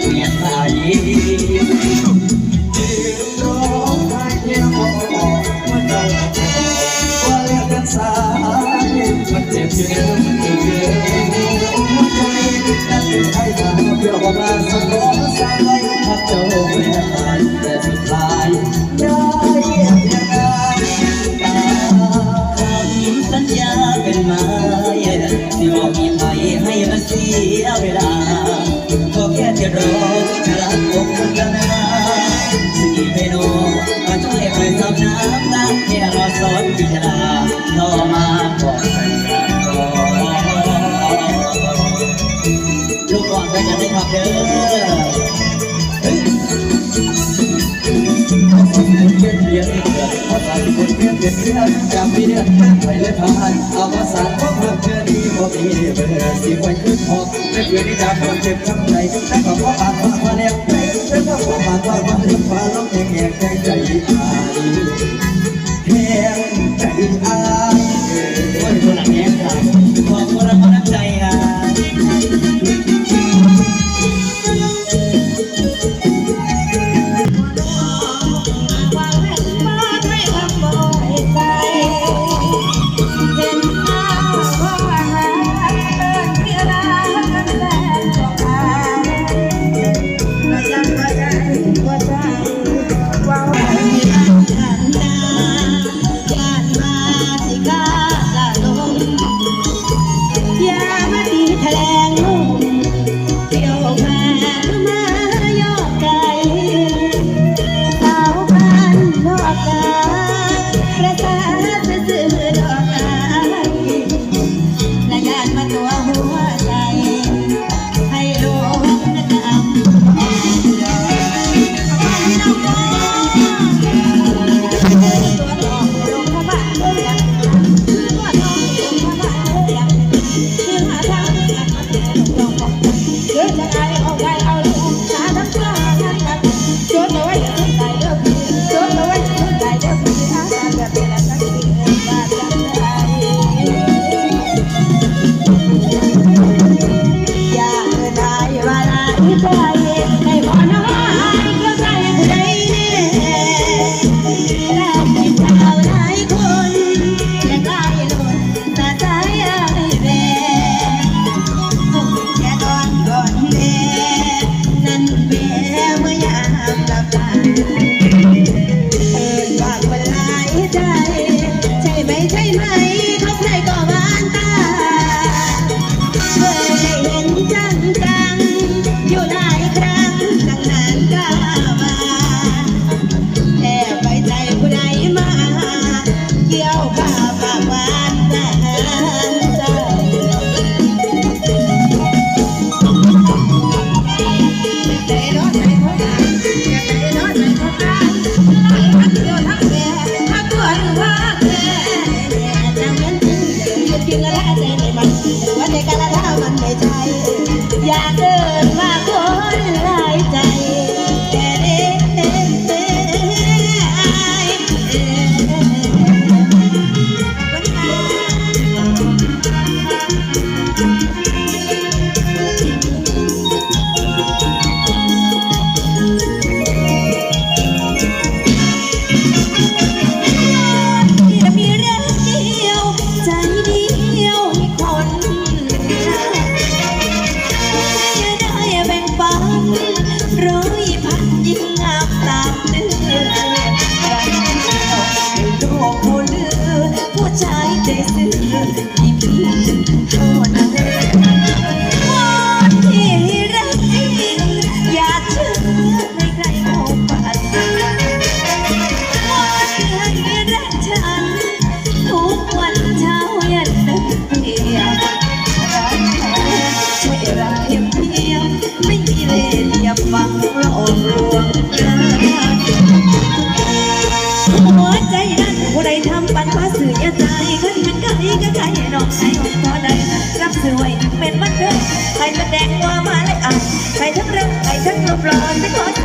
เปลี่ยนไปร้องไห้เพียงพอว่าเราว่าเลิกกันสายมันเจ็บเยอะมันเจ็บอะใจติดกัเพื่อมาสัก เด้อภาษาที่คนเพี้ยนเพี้ยนเดภาษาที่คนดียเพี้ยนเกิได้ไปเลยผ่านอวสานของรักเธอนี้บ่มีเบอร์สิไว้ขึ้นหอกไม่เคยได้จากความเจ็บช้ำใจแต่ก็เพราะอาภา you.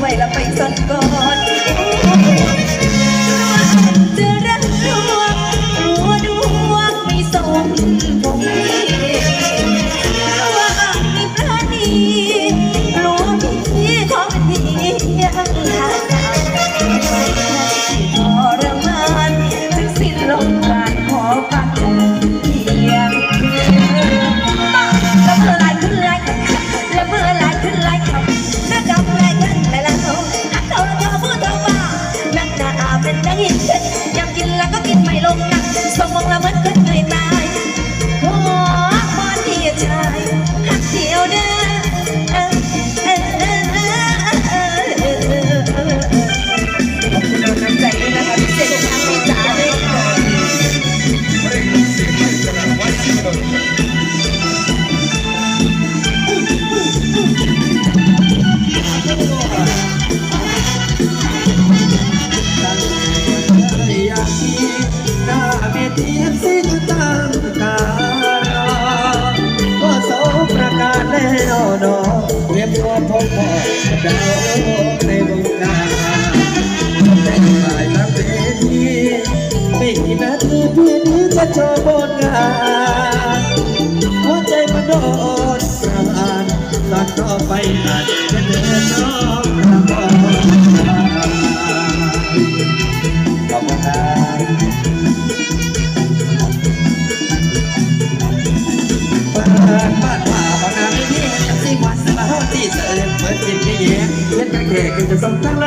ไว้ละไปสนก่อน เป็ได้ยินเช่นยากินแล้วก็กินไม่ลงนะสมองละเมิดขึ้น สะโชบนงานหัวใจมันโดนสานตอนต่อไปอาจจะเดินน้องกระบอกขอบคุณครับบ้านป่าบ้านนาไม่เที่ยงสิวันมาเาตีเสริมเปิดจิตเย็นเย็นเย็นกันแขกกันจะส่งทั้งหล